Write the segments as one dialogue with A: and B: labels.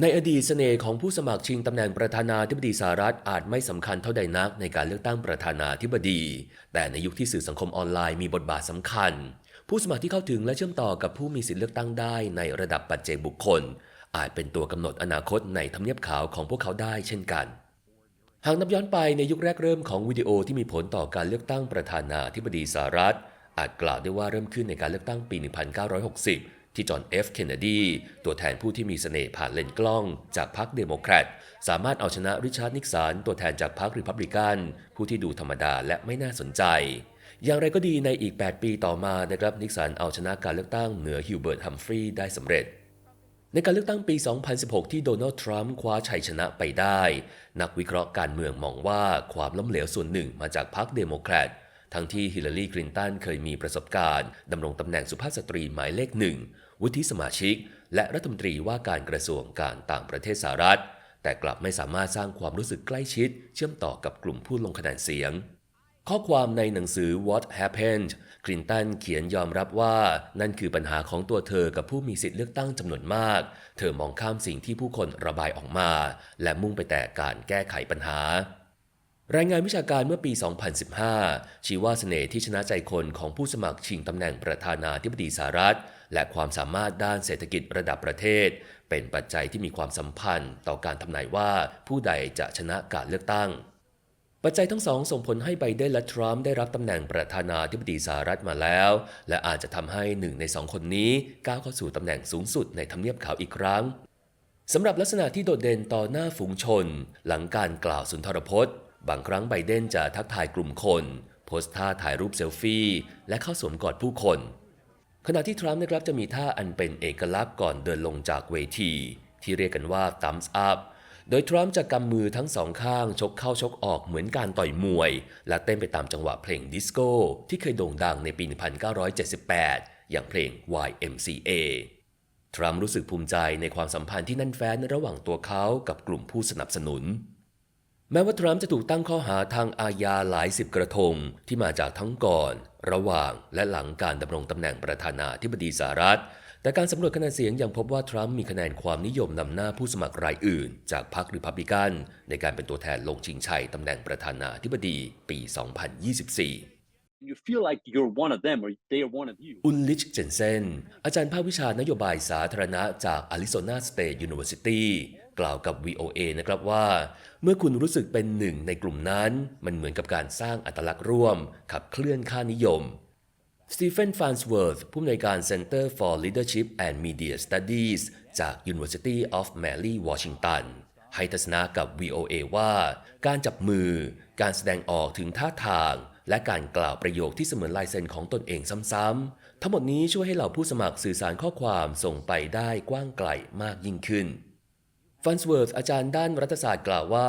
A: ในอดีตเสน่ห์ของผู้สมัครชิงตำแหน่งประธานาธิบดีสหรัฐอาจไม่สำคัญเท่าใดนักในการเลือกตั้งประธานาธิบดี แต่ในยุคที่สื่อสังคมออนไลน์มีบทบาทสำคัญ ผู้สมัครที่เข้าถึงและเชื่อมต่อกับผู้มีสิทธิเลือกตั้งได้ในระดับปัจเจกบุคคล อาจเป็นตัวกำหนดอนาคตในทำเนียบขาวของพวกเขาได้เช่นกัน หากนับย้อนไปในยุคแรกเริ่มของวิดีโอที่มีผลต่อการเลือกตั้งประธานาธิบดีสหรัฐ อาจกล่าวได้ว่าเริ่มขึ้นในการเลือกตั้งปี 1960 ที่จอห์นเอฟเคนเนดีตัวแทนผู้ที่มีเสน่ห์ผ่านเลนกล้องจากพรรคเดโมแครตสามารถเอาชนะริชาร์ดนิกสันตัวแทนจากพรรคริพับลิกัน ผู้ที่ดูธรรมดาและไม่น่าสนใจ อย่างไรก็ดีในอีก 8 ปีต่อมานะครับนิกสันเอาชนะการเลือกตั้งเหนือฮิวเบิร์ตฮัมฟรีย์ได้สำเร็จในการเลือกตั้งปี 2016 ที่โดนัลด์ทรัมป์คว้าชัยชนะไปได้ นักวิเคราะห์การเมืองมองว่าความล้มเหลวส่วนหนึ่งมาจากพรรคเดโมแครต ทั้งที่ฮิลลารีคลินตันเคยมีประสบการณ์ดำรงตำแหน่งสุภาพสตรีหมายเลขหนึ่ง วุฒิสมาชิก และรัฐมนตรีว่าการกระทรวงการต่างประเทศสหรัฐ แต่กลับไม่สามารถสร้างความรู้สึกใกล้ชิด เชื่อมต่อกับกลุ่มผู้ลงคะแนนเสียง ข้อความในหนังสือ What Happened คลินตันเขียนยอมรับว่านั่นคือปัญหาของตัวเธอกับผู้มีสิทธิเลือกตั้งจำนวนมาก เธอมองข้ามสิ่งที่ผู้คนระบายออกมา และมุ่งไปแต่การแก้ไขปัญหา รายงานวิชาการเมื่อปี 2015 ชี้ว่าเสน่ห์ที่ชนะใจคนของผู้สมัครชิงตำแหน่งประธานาธิบดีสหรัฐ และความสามารถด้านเศรษฐกิจระดับประเทศ เป็นปัจจัยที่มีความสัมพันธ์ต่อการทำนายว่าผู้ใดจะชนะการเลือกตั้ง ปัจจัยทั้งสองส่งผลให้ไบเดนและทรัมป์ได้รับตำแหน่งประธานาธิบดีสหรัฐมาแล้ว และอาจจะทำให้หนึ่งในสองคนนี้ก้าวเข้าสู่ตำแหน่งสูงสุดในทำเนียบขาวอีกครั้งสำหรับลักษณะที่โดดเด่นต่อหน้าฝูงชน หลังการกล่าวสุนทรพจน์ บางครั้งไบเดนจะทักทายกลุ่มคน โพสท่าถ่ายรูปเซลฟี่ และเข้าสวมกอดผู้คน ขณะที่ทรัมป์นะครับจะมีท่าอันเป็นเอกลักษณ์ก่อนเดินลงจากเวที ที่เรียกกันว่า thumbs up โดยทรัมป์จะกำมือทั้งสองข้างชกเข้าชกออกเหมือนการต่อยมวย และเต้นไปตามจังหวะเพลงดิสโก้ที่เคยโด่งดังในปี 1978 อย่างเพลง YMCA ทรัมป์รู้สึกภูมิใจในความสัมพันธ์ที่แน่นแฟ้นระหว่างตัวเขากับกลุ่มผู้สนับสนุน แม้ว่าทรัมป์จะถูกตั้งข้อหาทางอาญาหลายสิบกระทงที่มาจากทั้งก่อน ระหว่างและหลังการดำรงตำแหน่งประธานาธิบดีสหรัฐ แต่การสำรวจคะแนนเสียงยังพบว่าทรัมป์มีคะแนนความนิยมนำหน้าผู้สมัครรายอื่น จากพรรคริพับลิกัน ในการเป็นตัวแทนลงชิงชัยตำแหน่งประธานาธิบดีปี 2024
B: you feel like you're one of them or they're one of you.
A: อุลลิชเจนเซนอาจารย์ภาควิชานโยบายสาธารณะจาก Arizona State University กล่าวกับ VOA นะครับว่า เมื่อคุณรู้สึกเป็นหนึ่งในกลุ่มนั้น มันเหมือนกับการสร้างอัตลักษณ์ร่วม ขับเคลื่อนค่านิยมสตีเฟนฟานสเวิร์ธผู้อำนวยการ Center for Leadership and Media Studies จาก University of Mary Washington ให้ทัศนะกับ VOA ว่า การจับมือ การแสดงออกถึงท่าทาง และการกล่าวประโยคที่เสมือนลายเซ็นของตนเองซ้ำๆ ทั้งหมดนี้ช่วยให้เหล่าผู้สมัครสื่อสารข้อความส่งไปได้กว้างไกลมากยิ่งขึ้น ฟันสเวิร์ธอาจารย์ด้านรัฐศาสตร์กล่าวว่า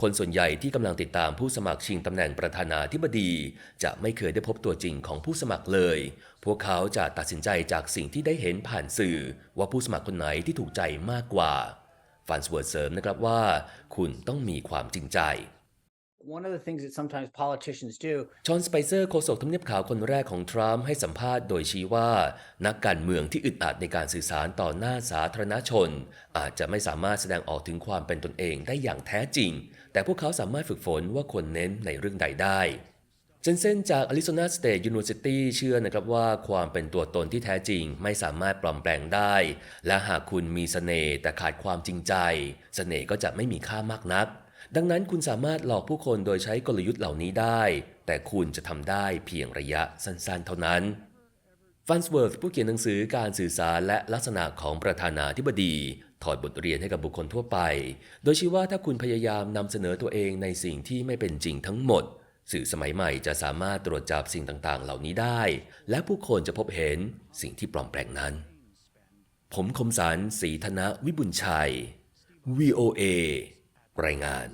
A: คนส่วนใหญ่ที่กำลังติดตามผู้สมัครชิงตำแหน่งประธานาธิบดี จะไม่เคยได้พบตัวจริงของผู้สมัครเลย พวกเขาจะตัดสินใจจากสิ่งที่ได้เห็นผ่านสื่อ ว่าผู้สมัครคนไหนที่ถูกใจมากกว่าฟันสเวิร์ธเสริมนะครับว่า คุณต้องมีความจริงใจ
C: One of the things that sometimes politicians do
A: ชอนสไปเซอร์โฆษกทำเนียบขาวคนแรกของทรัมป์ให้สัมภาษณ์โดยชี้ว่า นักการเมืองที่อึดอัดในการสื่อสารต่อหน้าสาธารณชน อาจจะไม่สามารถแสดงออกถึงความเป็นตนเองได้อย่างแท้จริง แต่พวกเขาสามารถฝึกฝนว่าควรเน้นในเรื่องใดได้เจนเซนจาก Arizona State University เชื่อนะครับว่าความเป็นตัวตนที่แท้จริงไม่สามารถปลอมแปลงได้ และหากคุณมีเสน่ห์แต่ขาดความจริงใจเสน่ห์ก็จะไม่มีค่ามากนัก ดังนั้นคุณสามารถหลอกผู้คนโดยใช้กลยุทธ์เหล่านี้ได้ แต่คุณจะทำได้เพียงระยะสั้นๆ เท่านั้นฟันสเวิร์ธผู้เขียนหนังสือการสื่อสารและลักษณะของประธานาธิบดี ถอดบทเรียนให้กับบุคคลทั่วไป โดยชี้ว่าถ้าคุณพยายามนำเสนอตัวเองในสิ่งที่ไม่เป็นจริงทั้งหมด สื่อสมัยใหม่จะสามารถตรวจจับสิ่งต่างๆ เหล่านี้ได้ และผู้คนจะพบเห็นสิ่งที่ปลอมแปลงนั้น ผมคมสารสีธนวิบุญชัย VOA รายงาน